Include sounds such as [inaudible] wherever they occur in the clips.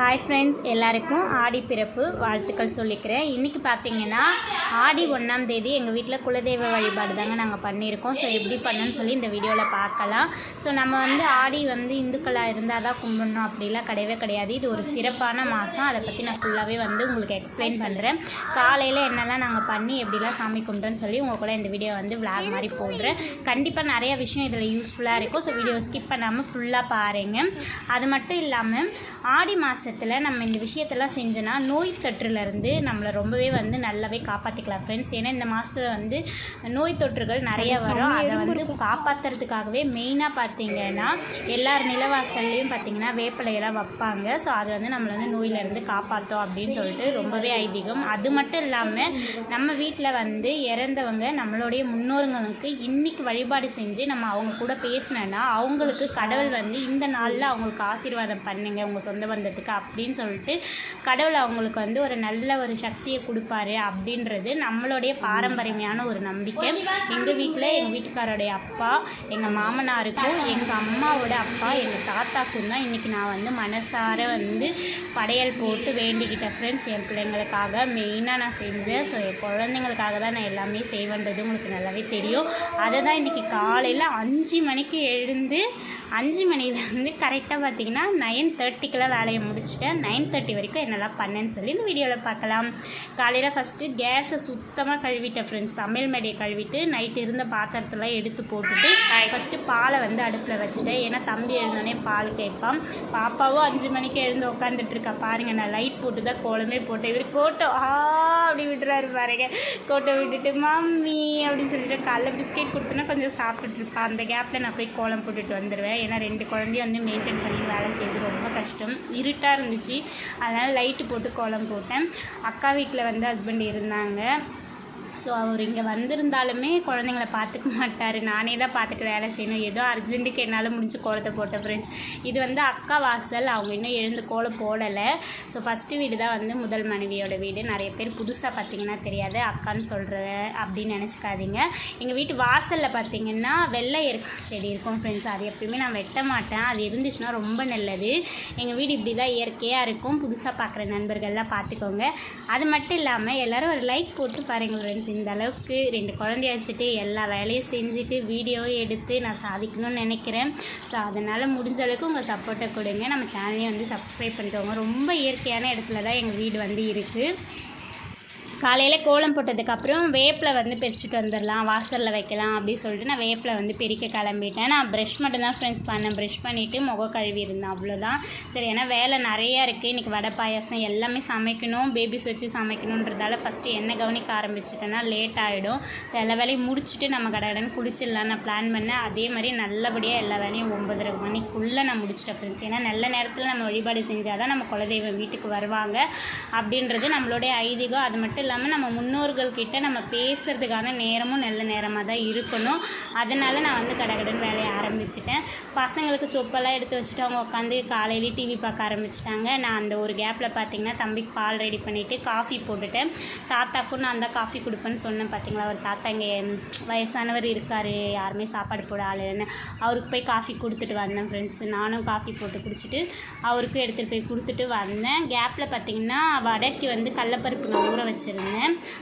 Hi friends எல்லாருக்கும் ஆடி பிறப்பு வாழ்த்துக்கள் சொல்லிக்கிறேன். இன்றைக்கி பார்த்தீங்கன்னா ஆடி ஒன்றாம் தேதி எங்கள் வீட்டில் குலதெய்வ வழிபாடு தாங்க நாங்கள் பண்ணியிருக்கோம். ஸோ எப்படி பண்ணணும்னு சொல்லி இந்த வீடியோவில் பார்க்கலாம். ஸோ நம்ம வந்து ஆடி வந்து இந்துக்களாக இருந்தால் தான் கும்பிடணும் அப்படிலாம் கிடையவே கிடையாது. இது ஒரு சிறப்பான மாதம் அதை பற்றி நான் ஃபுல்லாகவே வந்து உங்களுக்கு எக்ஸ்பிளைன் பண்ணுறேன் காலையில் என்னெல்லாம் நாங்கள் பண்ணி எப்படிலாம் சாமி கும்பிட்றோன்னு சொல்லி உங்கள் கூட இந்த வீடியோ வந்து விளாக் மாதிரி போடுறேன். கண்டிப்பாக நிறைய விஷயம் இதில் யூஸ்ஃபுல்லாக இருக்கும். ஸோ வீடியோ ஸ்கிப் பண்ணாமல் ஃபுல்லாக பாருங்கள் அது மட்டும் இல்லாமல் ஆடி மாதம் மாதத்தில் நம்ம இந்த விஷயத்தெல்லாம் செஞ்சோன்னா நோய் தொற்றுலேருந்து நம்மளை ரொம்பவே வந்து நல்லாவே காப்பாற்றிக்கலாம் ஃப்ரெண்ட்ஸ் ஏன்னா இந்த மாதத்தில் வந்து நோய் தொற்றுகள் நிறைய வரும். அதை வந்து காப்பாற்றுறதுக்காகவே மெயினாக பார்த்தீங்கன்னா எல்லார் நிலவாசல்லையும் பார்த்தீங்கன்னா வேப்பிலையெல்லாம் வைப்பாங்க. ஸோ அது வந்து நம்மளை வந்து நோயிலேருந்து காப்பாற்றும் அப்படின்னு சொல்லிட்டு ரொம்பவே ஐதீகம். அது மட்டும் இல்லாமல் நம்ம வீட்டில் வந்து இறந்தவங்க நம்மளுடைய முன்னோர்களுக்கு இன்னைக்கு வழிபாடு செஞ்சு நம்ம அவங்க கூட பேசினோன்னா அவங்களுக்கு கடவுள் வந்து இந்த நாளில் அவங்களுக்கு ஆசீர்வாதம் பண்ணுங்க. உங்கள் சொந்த பந்தத்துக்கு அப்படின்னு சொல்லிட்டு கடவுள் அவங்களுக்கு வந்து ஒரு நல்ல ஒரு சக்தியை கொடுப்பாரு அப்படின்றது நம்மளுடைய பாரம்பரியமான ஒரு நம்பிக்கை. எங்கள் வீட்டில் எங்கள் வீட்டுக்காரோடைய அப்பா எங்கள் மாமனாருக்கும் எங்கள் அம்மாவோட அப்பா எங்கள் தாத்தாக்கும் தான் இன்றைக்கி நான் வந்து மனசார வந்து படையல் போட்டு வேண்டிக்கிட்டேன் ஃப்ரெண்ட்ஸ் என் பிள்ளைங்களுக்காக மெயினாக நான் செஞ்சேன். ஸோ என் குழந்தைங்களுக்காக தான் நான் எல்லாமே செய்வேன்றது உங்களுக்கு நல்லாவே தெரியும். அதை தான் இன்றைக்கி காலையில் அஞ்சு மணிக்கு எழுந்து அஞ்சு மணிலேருந்து கரெக்டாக பார்த்தீங்கன்னா நைன் தேர்ட்டிக்கெல்லாம் வேலையை முடிச்சுட்டேன் நைன் தேர்ட்டி வரைக்கும் என்னெல்லாம் பண்ணேன்னு சொல்லி இந்த வீடியோவில் பார்க்கலாம். காலையில் ஃபஸ்ட்டு கேஸை சுத்தமாக கழுவிட்டேன் ஃப்ரெண்ட்ஸ் சமையல் மேடையை கழுவிட்டு நைட்டு இருந்த பாத்திரத்தெல்லாம் எடுத்து போட்டுட்டு ஃபஸ்ட்டு பாலை வந்து அடுப்பில் வச்சுட்டேன். ஏன்னா தம்பி எழுந்தோடனே பால் கேட்பான். பாப்பாவும் அஞ்சு மணிக்கு எழுந்து உட்காந்துட்டு பாருங்கள் நான் லைட் போட்டு தான் கோலமே போட்டேன். இவர் கோட்டோ ஆ அப்படி விடுறாரு பாருங்க. கோட்டை விட்டுட்டு மம்மி அப்படின்னு சொல்லிட்டு காலைல பிஸ்கெட் கொடுத்தோன்னா கொஞ்சம் சாப்பிட்டுட்டு இருப்பா அந்த கேப்பில் நான் போய் கோலம் போட்டுட்டு வந்துடுவேன் ஏன்னா ரெண்டு குழந்தையும் வந்து மெயின்டைன் பண்ணி வேலை செய்யறது ரொம்ப கஷ்டம். இருட்டாக இருந்துச்சு. அதனால் லைட்டு போட்டு கோலம் போட்டேன். அக்கா வீட்டில் வந்து ஹஸ்பண்ட் இருந்தாங்க. ஸோ அவர் இங்கே வந்திருந்தாலுமே குழந்தைங்கள பார்த்துக்க மாட்டார். நானே தான் பார்த்துட்டு வேலை செய்யணும். ஏதோ அர்ஜென்ட்டுக்கு என்னால் முடிஞ்சு கோலத்தை போட்டேன் ஃப்ரெண்ட்ஸ் இது வந்து அக்கா வாசல். அவங்க இன்னும் எழுந்து கோலம் போடலை. ஸோ ஃபஸ்ட்டு வீடு தான் வந்து முதல் மனைவியோட வீடு. நிறைய பேர் புதுசாக பார்த்தீங்கன்னா தெரியாது. அக்கான்னு சொல்கிற அப்படின்னு நினச்சிக்காதீங்க. எங்கள் வீட்டு வாசலில் பார்த்தீங்கன்னா வெள்ளை இருக்க. செடி இருக்கும் ஃப்ரெண்ட்ஸ் அது எப்பயுமே நான் வெட்ட மாட்டேன். அது இருந்துச்சுன்னா ரொம்ப நல்லது. எங்கள் வீடு இப்படி தான் இயற்கையாக இருக்கும். புதுசாக பார்க்குற நண்பர்கள்லாம் பார்த்துக்கோங்க. அது மட்டும் இல்லாமல் எல்லோரும் ஒரு லைக் போட்டு பாருங்கள் ஃப்ரெண்ட்ஸ் இந்த அளவுக்கு ரெண்டு குழந்தைய வச்சுட்டு எல்லா வேலையும் செஞ்சுட்டு வீடியோவும் எடுத்து நான் சாதிக்கணும்னு நினைக்கிறேன். ஸோ அதனால் முடிஞ்ச அளவுக்கு உங்கள் சப்போர்ட்டை கொடுங்க. நம்ம சேனலையும் வந்து சப்ஸ்கிரைப் பண்ணிக்கோங்க. ரொம்ப இயற்கையான இடத்துல தான் எங்கள் வீடு வந்து இருக்குது காலையில் கோலம் போட்டதுக்கப்புறம் வேப்பில் வந்து பிரிச்சுட்டு வந்துடலாம் வாசலில் வைக்கலாம் அப்படின்னு சொல்லிட்டு நான் வேப்பில் வந்து பிரிக்க கிளம்பிட்டேன். நான் ப்ரெஷ் மட்டும் தான் ஃப்ரெண்ட்ஸ் பண்ணேன். ப்ரஷ் பண்ணிவிட்டு முகம் கழுவி இருந்தேன் அவ்வளோதான் சரி ஏன்னா வேலை நிறையா இருக்குது இன்றைக்கி வடை பாயாசம் எல்லாமே சமைக்கணும். பேபிஸ் வச்சு சமைக்கணுன்றதால ஃபஸ்ட்டு என்ன கவனிக்க ஆரம்பிச்சிட்டேன்னா லேட் ஆகிடும் ஸோ எல்லா வேலையும் முடிச்சுட்டு நம்ம கடகடன்னு குளிச்சிடலாம். நான் பிளான் பண்ணேன். அதே மாதிரி நல்லபடியாக எல்லா வேலையும் ஒம்பதரை மணிக்குள்ளே நான் முடிச்சிட்டேன் ஃப்ரெண்ட்ஸ் ஏன்னா நல்ல நேரத்தில் நம்ம வழிபாடு செஞ்சால் தான் நம்ம குலதெய்வம் வீட்டுக்கு வருவாங்க. அப்படின்றது நம்மளுடைய ஐதீகம். அது மட்டும் இல்லாமல் நம்ம முன்னோர்கள்கிட்ட நம்ம பேசுகிறதுக்கான நேரமும் நல்ல நேரமாக தான் இருக்கணும். அதனால் நான் வந்து கடகடன் வேலையை ஆரம்பிச்சிட்டேன். பசங்களுக்கு சொப்பெல்லாம் எடுத்து வச்சுட்டு அவங்க உட்காந்து காலையிலேயே டிவி பார்க்க ஆரம்பிச்சிட்டாங்க. நான் அந்த ஒரு கேப்பில் பார்த்தீங்கன்னா தம்பிக்கு பால் ரெடி பண்ணிவிட்டு காஃபி போட்டுட்டேன். தாத்தாக்கும் நான் தான் காஃபி கொடுப்பேன்னு சொன்னேன் பார்த்தீங்களா ஒரு தாத்தா இங்கே வயசானவர் இருக்கார் யாருமே சாப்பாடு போட ஆள் இல்லைன்னு. அவருக்கு போய் காஃபி கொடுத்துட்டு வந்தேன் ஃப்ரெண்ட்ஸ் நானும் காஃபி போட்டு குடிச்சிட்டு அவருக்கும் எடுத்துகிட்டு போய் கொடுத்துட்டு வந்தேன். கேப்பில் பார்த்தீங்கன்னா வடைக்கு வந்து கடலப்பருப்பு நான் ஊற வச்சுருந்தேன்.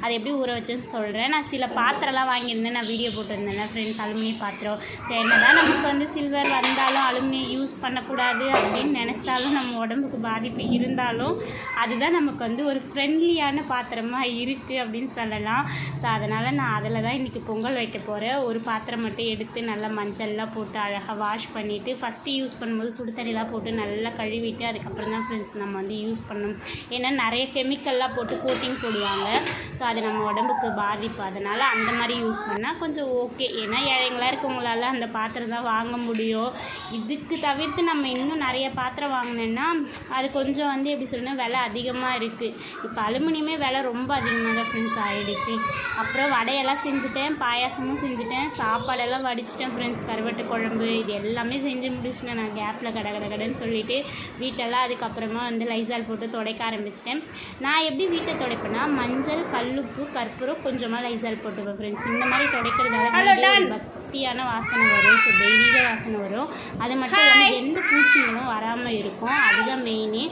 அது எப்படி ஊற வச்சேன்னு சொல்கிறேன் நான் சில பாத்திரம்லாம் வாங்கியிருந்தேன். நான் வீடியோ போட்டிருந்தேன். ஃப்ரெண்ட்ஸ் அலுமினிய பாத்திரம். சரி என்ன தான் நமக்கு வந்து சில்வர் வந்தாலும் அலுமினியம் யூஸ் பண்ணக்கூடாது அப்படின்னு நினச்சாலும் நம்ம உடம்புக்கு பாதிப்பு இருந்தாலும் அதுதான் நமக்கு வந்து ஒரு ஃப்ரெண்ட்லியான பாத்திரமாக இருக்குது அப்படின்னு சொல்லலாம். ஸோ அதனால் நான் அதில் தான் இன்றைக்கி பொங்கல் வைக்க போகிறேன் ஒரு பாத்திரம் மட்டும் எடுத்து நல்லா மஞ்சள்லாம் போட்டு அழகாக வாஷ் பண்ணிவிட்டு ஃபஸ்ட்டு யூஸ் பண்ணும்போது சுடு தண்ணிலாம் போட்டு நல்லா கழுவிட்டு அதுக்கப்புறம் தான் ஃப்ரெண்ட்ஸ் நம்ம வந்து யூஸ் பண்ணணும். ஏன்னா நிறைய கெமிக்கல்லாம் போட்டு கோட்டிங் போடுவாங்க. ஸோ அது நம்ம உடம்புக்கு பாதிப்பு. அதனால் அந்த மாதிரி யூஸ் பண்ணால் கொஞ்சம் ஓகே ஏன்னா ஏழைங்களாக இருக்கவங்களால அந்த பாத்திரம் தான் வாங்க முடியும். இதுக்கு தவிர்த்து நம்ம இன்னும் நிறைய பாத்திரம் வாங்கினோன்னா அது கொஞ்சம் வந்து எப்படி சொல்லணும் விலை அதிகமாக இருக்குது இப்போ அலுமினியமே விலை ரொம்ப அதிகமாக தான் ஃப்ரெண்ட்ஸ் ஆகிடுச்சு அப்புறம் வடையெல்லாம் செஞ்சுட்டேன் பாயாசமும் செஞ்சுட்டேன் சாப்பாடெல்லாம் வடிச்சிட்டேன் ஃப்ரெண்ட்ஸ் கருவட்டு குழம்பு இது எல்லாமே செஞ்சு முடிச்சுட்டேன் நான். கேப்பில் கட கட கடைன்னு சொல்லிவிட்டு வீட்டெல்லாம் அதுக்கப்புறமா வந்து லைசால் போட்டு துடைக்க ஆரம்பிச்சிட்டேன். நான் எப்படி வீட்டை துடைப்பேன்னா மஞ்சள் கல்லுப்பு கற்பூரம் கொஞ்சமாக லைசால் போட்டுப்பேன் ஃப்ரெண்ட்ஸ் இந்த மாதிரி துடைக்கிறதால பக்தியான வாசனை வரும். ஸோ தெய்வீக வாசனை வரும். அது மட்டும் இல்லாமல் எந்த பூச்சிகளும் வராமல் இருக்கும். அதுதான் மெயினே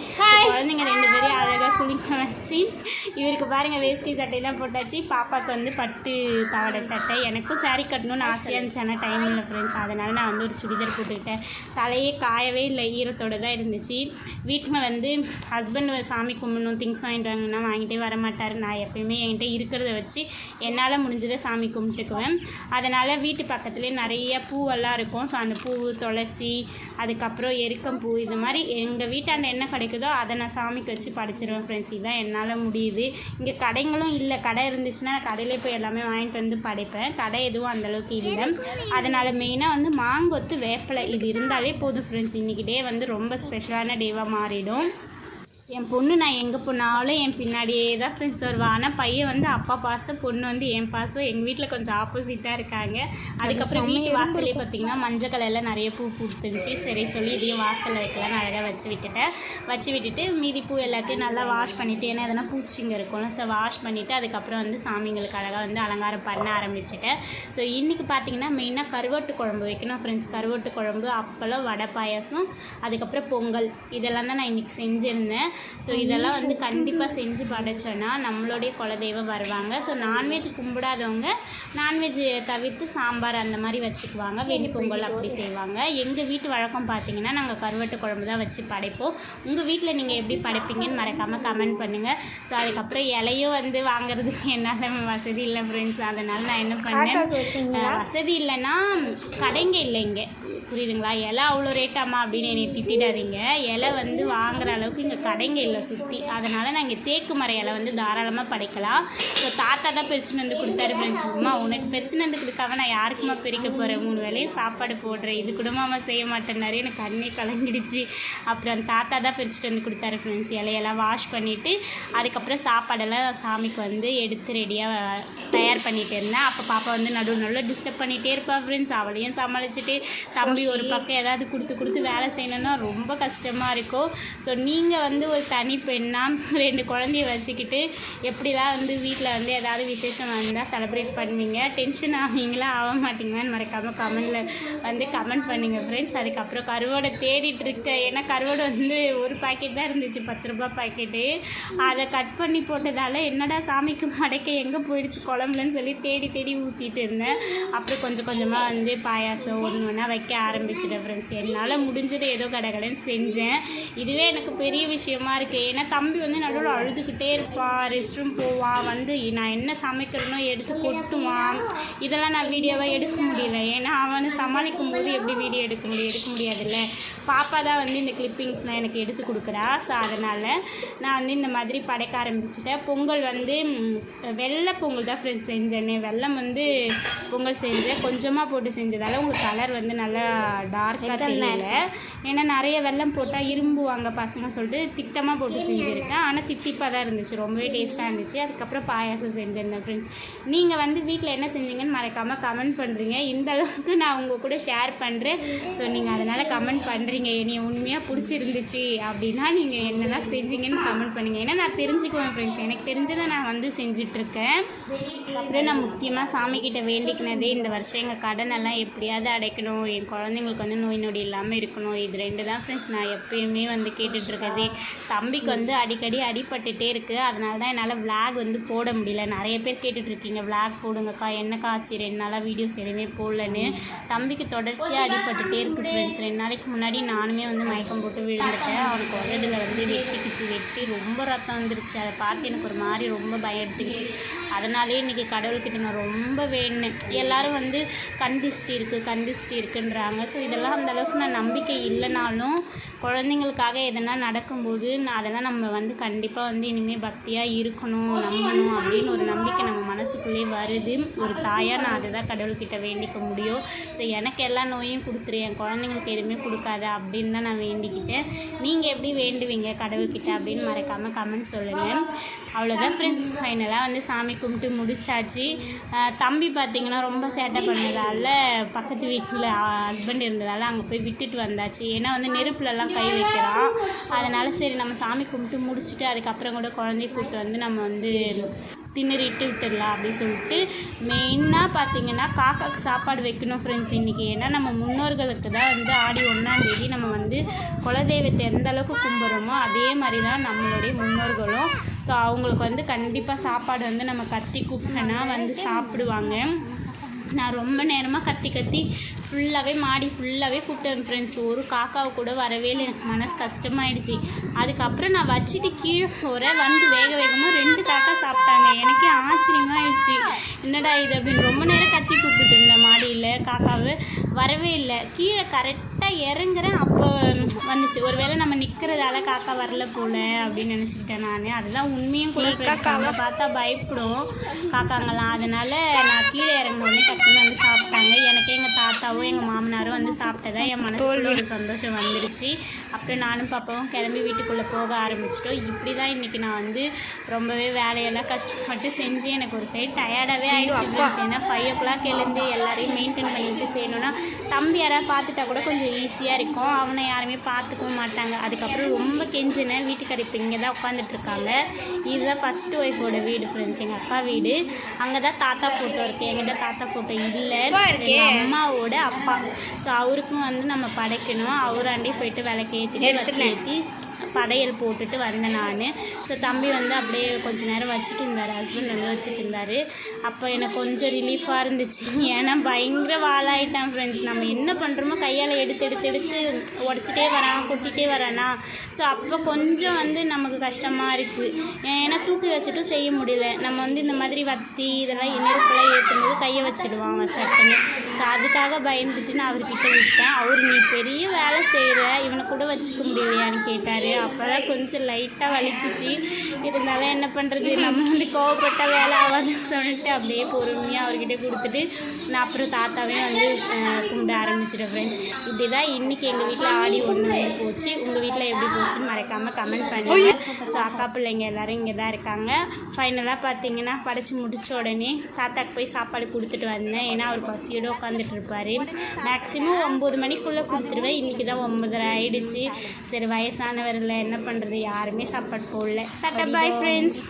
குழந்தைங்க ரெண்டு பேரையும் அழகாக குளிக்க வச்சு. இவருக்கு பாருங்கள் வேஷ்டி சட்டையெல்லாம் போட்டாச்சு. பாப்பாவுக்கு வந்து பட்டு பாவாடை சட்டை. எனக்கும் saree கட்டணும்னு ஆசையாக இருந்துச்சு. ஆனால் டைம் இல்லை ஃப்ரெண்ட்ஸ் அதனால் நான் வந்து ஒரு சுடிதார் போட்டுக்கிட்டேன். தலையே காயவே இல்லை ஈரத்தோடு தான் இருந்துச்சு. வீட்டில் வந்து ஹஸ்பண்ட் சாமி கும்பிடணும் திங்ஸ் வாங்கிட்டு வாங்கினா வாங்கிட்டே வர மாட்டார். நான் எப்பயுமே என்கிட்ட இருக்கிறத வச்சு என்னால் முடிஞ்சதை சாமி கும்பிட்டுக்குவேன். அதனால் வீட்டு பக்கத்துலேயே நிறைய பூவெல்லாம் இருக்கும். ஸோ அந்த பூ துளசி அதுக்கப்புறம் எருக்கம் பூ இது மாதிரி எங்கள் வீட்டாண்ட என்ன கிடைக்குதோ அதை நான் சாமிக்கு வச்சு படிச்சிருவேன் ஃப்ரெண்ட்ஸ் தான் என்னால் முடியுது. இங்கே கடைங்களும் இல்லை. கடை இருந்துச்சுன்னா கடையிலே போய் எல்லாமே வாங்கிட்டு வந்து படைப்பேன். கடை எதுவும் அந்தளவுக்கு இல்லை. அதனால் மெயினாக வந்து மாங்கொத்து வேப்பிலை. இது இருந்தாலே போதும் ஃப்ரெண்ட்ஸ் இன்றைக்கி டே வந்து ரொம்ப ஸ்பெஷலான டேவாக மாறிடும். என் பொண்ணு நான் எங்கே போனாலும் என் பின்னாடியே தான் ஃப்ரெண்ட்ஸ் வருவா. ஆனால் பையன் வந்து அப்பா பாசம் பொண்ணு வந்து என் பாசம். எங்கள் வீட்டில் கொஞ்சம் ஆப்போசிட்டாக இருக்காங்க. அதுக்கப்புறம் வீட்டு வாசலே பார்த்தீங்கன்னா மஞ்சள் கலரில் நிறைய பூ பூத்துருந்துச்சு. சரி சொல்லி இதையும் வாசலில் வைக்கலாம்னு அழகாக வச்சு விட்டுட்டேன். வச்சு விட்டுட்டு மீதி பூ எல்லாத்தையும் நல்லா வாஷ் பண்ணிவிட்டு ஏன்னா எதனா பூச்சிங்க இருக்கும் ஸோ வாஷ் பண்ணிவிட்டு அதுக்கப்புறம் வந்து சாமிங்களுக்கு அழகாக வந்து அலங்காரம் பண்ண ஆரம்பிச்சிட்டேன். ஸோ இன்றைக்கி பார்த்தீங்கன்னா மெயினாக கருவாட்டு குழம்பு வைக்கணும் ஃப்ரெண்ட்ஸ் கருவாட்டு குழம்பு அப்பளம் வடை பாயாசம் அதுக்கப்புறம் பொங்கல். இதெல்லாம் தான் நான் இன்றைக்கி செஞ்சுருந்தேன். ஸோ இதெல்லாம் வந்து கண்டிப்பாக செஞ்சு படைச்சோன்னா நம்மளுடைய குலதெய்வம் வருவாங்க. ஸோ நான்வெஜ் கும்பிடாதவங்க நான்வெஜ் தவிர்த்து சாம்பார் அந்த மாதிரி வச்சுக்குவாங்க. வெஜ் பொங்கல் அப்படி செய்வாங்க. எங்கள் வீட்டு வழக்கம் பார்த்தீங்கன்னா நாங்கள் கருவாட்டு குழம்பு தான் வச்சு படைப்போம். உங்கள் வீட்டில் நீங்கள் எப்படி படைப்பீங்கன்னு மறக்காமல் கமெண்ட் பண்ணுங்கள் ஸோ அதுக்கப்புறம் இலையும் வந்து வாங்குறதுக்கு என்னால் வசதி இல்லை ஃப்ரெண்ட்ஸ் அதனால் நான் என்ன பண்ணேன்? வசதி இல்லைன்னா கடைங்க இல்லை இங்கே. புரியுதுங்களா? இலை அவ்வளோ ரேட்டாமா அப்படின்னு என்னை திட்டிடாதீங்க. இலை வந்து வாங்குற அளவுக்கு இங்கே கடைங்க இல்லை சுற்றி அதனால் நாங்கள் தேக்கு மரையால் வந்து தாராளமாக படைக்கலாம். ஸோ தாத்தா தான் பிரிச்சுன்னு வந்து கொடுத்தாரு ஃப்ரெண்ட்ஸ் அம்மா உனக்கு பிரிச்சுன்னு வந்து கொடுக்காம நான் யாருக்குமா பிரிக்க போகிறேன் மூணு வேலையும் சாப்பாடு போடுறேன். இது கூட அம்மா செய்ய மாட்டேன்னாரு. எனக்கு கண்ணே கலங்கிடுச்சு. அப்புறம் தாத்தா தான் பிரிச்சுட்டு வந்து கொடுத்தாரு ஃப்ரெண்ட்ஸ் இலையெல்லாம் வாஷ் பண்ணிவிட்டு அதுக்கப்புறம் சாப்பாடெல்லாம் சாமிக்கு வந்து எடுத்து ரெடியாக தயார் பண்ணிட்டு இருந்தேன். அப்போ பாப்பா வந்து நடுவு நடுவில் டிஸ்டர்ப் பண்ணிகிட்டே இருப்பா ஃப்ரெண்ட்ஸ் அவளையும் சமாளிச்சுட்டு தம்பி ஒரு பக்கம் ஏதாவது கொடுத்து கொடுத்து வேலை செய்யணும்னா ரொம்ப கஷ்டமாக இருக்கும். ஸோ நீங்கள் வந்து ஒரு தனி பெண்ணாக ரெண்டு குழந்தைய வச்சுக்கிட்டு எப்படிலாம் வந்து வீட்டில் வந்து ஏதாவது விசேஷம் வந்தால் செலிப்ரேட் பண்ணுவீங்க? டென்ஷன் ஆவீங்களா? ஆக மாட்டீங்களான்னு மறக்காமல் கமெண்டில் வந்து கமெண்ட் பண்ணுங்கள் ஃப்ரெண்ட்ஸ் அதுக்கப்புறம் கருவோடை தேடிட்டு ஏன்னா கருவோடை வந்து ஒரு பாக்கெட் தான் இருந்துச்சு பத்து ரூபா பாக்கெட்டு அதை கட் பண்ணி போட்டதால் என்னடா சாமிக்கு மடைக்க எங்கே போயிடுச்சு குழம்புலன்னு சொல்லி தேடி தேடி ஊற்றிட்டு இருந்தேன். அப்புறம் கொஞ்சம் கொஞ்சமாக வந்து பாயாசம் ஒன்று ஒன்றா வைக்க ஆரம்பிச்சிட்டேன் ஃப்ரெண்ட்ஸ் என்னால் முடிஞ்சது ஏதோ கடகடன்னு செஞ்சேன். இதுவே எனக்கு பெரிய விஷயமா இருக்குது ஏன்னா தம்பி வந்து நடுவில் அழுதுகிட்டே இருப்பான் ரெஸ்ட் ரூம் போவான் வந்து நான் என்ன சமைக்கிறேனோ எடுத்து கொட்டுவான். இதெல்லாம் நான் வீடியோவாக எடுக்க முடியல. ஏன்னா அவனை சமாளிக்கும் போது எப்படி வீடியோ எடுக்க முடியும்? எடுக்க முடியாதுல்ல. பாப்பா தான் வந்து இந்த கிளிப்பிங்ஸ்லாம் எனக்கு எடுத்து கொடுக்குறா. ஸோ அதனால் நான் வந்து இந்த மாதிரி படைக்க ஆரம்பிச்சிட்டேன். பொங்கல் வந்து வெள்ளை பொங்கல் தான் ஃப்ரெண்ட்ஸ் செஞ்சேனே. வெள்ளம் வந்து பொங்கல் செஞ்சேன் கொஞ்சமாக போட்டு செஞ்சதால் உங்களுக்கு கலர் வந்து நல்லா டார்க்காக தெரியல. ஏன்னா நிறைய வெல்லம் போட்டால் இரும்புவாங்க பசங்க சொல்லிட்டு திட்டமாக போட்டு செஞ்சுருக்கேன். ஆனால் தித்திப்பாக தான் இருந்துச்சு. ரொம்பவே டேஸ்ட்டாக இருந்துச்சு. அதுக்கப்புறம் பாயாசம் செஞ்சுருந்தேன் ஃப்ரெண்ட்ஸ் நீங்கள் வந்து வீட்டில் என்ன செஞ்சீங்கன்னு மறக்காமல் கமெண்ட் பண்ணுறீங்க இந்த அளவுக்கு நான் உங்கள் கூட ஷேர் பண்ணுறேன் ஸோ நீங்கள் அதனால் கமெண்ட் பண்ணுறீங்க என்னை உண்மையாக பிடிச்சிருந்துச்சு அப்படின்னா நீங்கள் என்னெல்லாம் செஞ்சீங்கன்னு கமெண்ட் பண்ணுங்கள் ஏன்னா நான் தெரிஞ்சுக்குவேன் ஃப்ரெண்ட்ஸ் எனக்கு தெரிஞ்சதை நான் வந்து செஞ்சிட்ருக்கேன். அப்புறம் நான் முக்கியமாக சாமிக்கிட்ட வேண்டிக்கினதே இந்த வருஷம். எங்கள் கடனெல்லாம் எப்படியாவது அடைக்கணும். என் குழந்தைங்களுக்கு வந்து நோய் நொடி இல்லாமல் இருக்கணும். இது ரெண்டு தான் ஃப்ரெண்ட்ஸ் நான் எப்பயுமே வந்து கேட்டுட்ருக்கிறது தம்பிக்கு வந்து அடிக்கடி அடிபட்டுட்டே இருக்குது அதனால தான் என்னால் விளாக் வந்து போட முடியல. நிறைய பேர் கேட்டுட்ருக்கீங்க விளாக் போடுங்கக்கா. என்னக்கா ஆச்சு? ரெண்டு நாளாக வீடியோஸ் எதுவுமே போடலன்னு. தம்பிக்கு தொடர்ச்சியாக அடிபட்டுட்டே இருக்குது ஃப்ரெண்ட்ஸ் ரெண்டு நாளைக்கு முன்னாடி நானுமே வந்து மயக்கம் போட்டு விழுந்துட்டேன். அவனுக்கு உதடில் வந்து வெட்டிக்கிச்சு. வெட்டி ரொம்ப ரத்தம் வந்துருச்சு. அதை பார்த்து எனக்கு ஒரு மாதிரி ரொம்ப பயம் எடுத்துக்கிச்சு. அதனாலே இன்றைக்கி கடவுள்கிட்ட நான் ரொம்ப வேணும் எல்லோரும் வந்து கண் திஷ்டி இருக்குது கண் திஷ்டி இருக்குன்றாங்க. ஸோ இதெல்லாம் அந்த அளவுக்கு நான் நம்பிக்கை இல்லைனாலும் குழந்தைங்களுக்காக எதனா நடக்கும்போது நான் அதெல்லாம் நம்ம வந்து கண்டிப்பாக வந்து இனிமேல் பக்தியாக இருக்கணும் நம்பணும் அப்படின்னு ஒரு நம்பிக்கை நம்ம மனசுக்குள்ளே வருது. ஒரு தாயாக நான் அதை தான் கடவுள்கிட்ட வேண்டிக்க முடியும். ஸோ எனக்கு எல்லா நோயும் கொடுத்துரு என் குழந்தைங்களுக்கு எதுவுமே கொடுக்காத அப்படின்னு தான் நான் வேண்டிக்கிட்டேன். நீங்கள் எப்படி வேண்டுவீங்க கடவுள்கிட்ட அப்படின்னு மறக்காமல் கமெண்ட் சொல்லுங்கள் அவ்வளோதான் ஃப்ரெண்ட்ஸ் ஃபைனலாக வந்து சாமி கும்பிட்டு முடிச்சாச்சு. தம்பி பார்த்தீங்கன்னா ரொம்ப சேட்டை பண்ணதால் பக்கத்து வீட்டில் ஹஸ்பண்ட் இருந்ததால் அங்கே போய் விட்டுட்டு வந்தாச்சு. ஏன்னா வந்து நெருப்புலலாம் கை வைக்கிறான். அதனால் சரி நம்ம சாமி கும்பிட்டு முடிச்சுட்டு அதுக்கப்புறம் கூட குழந்தைய கூப்பிட்டு வந்து நம்ம வந்து திணறிட்டு விட்டுடலாம் அப்படி சொல்லிட்டு மெயினாக பார்த்தீங்கன்னா காக்காக்கு சாப்பாடு வைக்கணும் ஃப்ரெண்ட்ஸ் இன்றைக்கி ஏன்னா நம்ம முன்னோர்களுக்கு தான் வந்து ஆடி ஒன்றாந்தேதி நம்ம வந்து குலதெய்வத்தை எந்த அளவுக்கு கும்பிட்றோமோ அதே மாதிரி தான் நம்மளுடைய முன்னோர்களும். ஸோ அவங்களுக்கு வந்து கண்டிப்பாக சாப்பாடு வந்து நம்ம கத்தி கூப்பிட்டோன்னா வந்து சாப்பிடுவாங்க. நான் ரொம்ப நேரமாக கத்தி கத்தி ஃபுல்லாகவே மாடி ஃபுல்லாகவே கூப்பிட்டேன் ஃப்ரெண்ட்ஸ் ஒரு காக்காவை கூட வரவே இல்லை. எனக்கு மனசு கஷ்டமாயிடுச்சு. அதுக்கப்புறம் நான் வச்சுட்டு கீழே போகிறேன் வந்து வேக வேகமாக ரெண்டு காக்கா சாப்பிட்டாங்க. எனக்கே ஆச்சரியமாயிடுச்சு. என்னடா இது அப்படின்னு ரொம்ப நேரம் கத்தி கூப்பிட்டு இருந்தேன். மாடியில் காக்காவை வரவே இல்லை. கீழே கரெக்டாக இறங்குறேன் அப்போ வந்துச்சு. ஒருவேளை நம்ம நிற்கிறதால காக்கா வரல போல அப்படின்னு நினச்சிக்கிட்டேன் நான். அதெல்லாம் உண்மையும் கூட காக்காவை? பார்த்தா பயப்படும் காக்காங்கெல்லாம். அதனால நான் கீழே இறங்கின உடனே டக்குன்னு வந்து சாப்பிட்டாங்க எனக்கு எங்கள் தாத்தாவும் எங்கள் மாமனாரும் வந்து சாப்பிட்டதா என் மனசுக்குள்ள ஒரு சந்தோஷம் வந்துடுச்சு அப்புறம் நானும் பாப்பாவும் கிளம்பி வீட்டுக்குள்ளே போக ஆரம்பிச்சிட்டோம். இப்படி தான் இன்றைக்கி நான் வந்து ரொம்பவே வேலையெல்லாம் கஷ்டப்பட்டு செஞ்சு எனக்கு ஒரு சைடு டயர்டாகவே friends. ஏன்னா ஃபைவ் ஓ கிளாக் எழுந்து எல்லாரையும் மெயின்டைன் பண்ணிட்டு செய்யணும்னா தம்பி யாராவது பார்த்துட்டா கூட கொஞ்சம் ஈஸியாக இருக்கும். அவனை யாருமே பார்த்துக்கவும் மாட்டாங்க. அதுக்கப்புறம் ரொம்ப கெஞ்சினேன் வீட்டுக்காரி இப்போ இங்கே தான் உட்காந்துட்டு இருக்காங்க இதுதான் ஃபஸ்ட்டு ஒய்ஃபோட வீடு ஃப்ரெண்ட்ஸ் எங்கள் அக்கா வீடு. அங்கே தான் தாத்தா ஃபோட்டோ இருக்குது எங்கிட்ட தாத்தா ஃபோட்டோ இல்லை. எங்கள் அம்மாவோட அப்பா. ஸோ அவருக்கும் வந்து நம்ம படைக்கணும். அவராண்டே போயிட்டு விளக்கு ஏற்றிட்டு ஏற்றி படையல் போட்டுட்டு வந்தேன் நான். ஸோ தம்பி வந்து அப்படியே கொஞ்ச நேரம் வச்சுட்டு இருந்தார். ஹஸ்பண்ட் வந்து வச்சுட்டு இருந்தார். அப்போ எனக்கு கொஞ்சம் ரிலீஃபாக இருந்துச்சு. [laughs] ஏன்னா பயங்கர வாழாயிட்டான் ஃப்ரெண்ட்ஸ் நம்ம என்ன பண்ணுறோமோ கையால் எடுத்து எடுத்து எடுத்து உடச்சிட்டே வரான் கொட்டிகிட்டே வரானா. ஸோ அப்போ கொஞ்சம் வந்து நமக்கு கஷ்டமாக இருக்குது ஏன்னா தூக்கி வச்சுட்டும் செய்ய முடியல. நம்ம வந்து இந்த மாதிரி வத்தி இதெல்லாம் நெருப்பெல்லாம் ஏற்றும்போது கையை வச்சுடுவாங்க சட்டுன்னு. ஸோ அதுக்காக பயந்துட்டு நான் அவர்கிட்ட விட்டேன். அவர் நீ பெரிய வேலை செய்கிற இவனை கூட வச்சுக்க முடியலையான்னு கேட்டார். அப்போ தான் கொஞ்சம் லைட்டாக வலிச்சிச்சு. இருந்தாலும் என்ன பண்ணுறது நம்ம வந்து கோவப்பட்ட வேலை ஆகாதுன்னு சொல்லிட்டு அப்படியே பொறுமையாக அவர்கிட்ட கொடுத்துட்டு நான் அப்புறம் தாத்தாவே வந்து கும்பிட ஆரம்பிச்சிட்டேன் ஃப்ரெண்ட்ஸ் இப்படி தான் இன்றைக்கி எங்கள் வீட்டில் ஆடி ஒன்று வந்து போச்சு. உங்கள் வீட்டில் எப்படி போச்சுன்னு மறக்காமல் கமெண்ட் பண்ணுங்க. ஸோ அக்கா பிள்ளைங்க எல்லாரும் இங்கே தான் இருக்காங்க ஃபைனலாக பார்த்தீங்கன்னா படித்து முடித்த உடனே தாத்தாக்கு போய் சாப்பாடு கொடுத்துட்டு வந்தேன். ஏன்னா அவர் பசியோடு உட்காந்துட்டு இருப்பார். மேக்ஸிமம் ஒம்பது மணிக்குள்ளே கொடுத்துருவேன். இன்றைக்கி தான் ஒம்பதரை ஆயிடுச்சு. சரி வயசானவரில் என்ன பண்ணுறது யாருமே சாப்பாடு போடல. Tata bye friends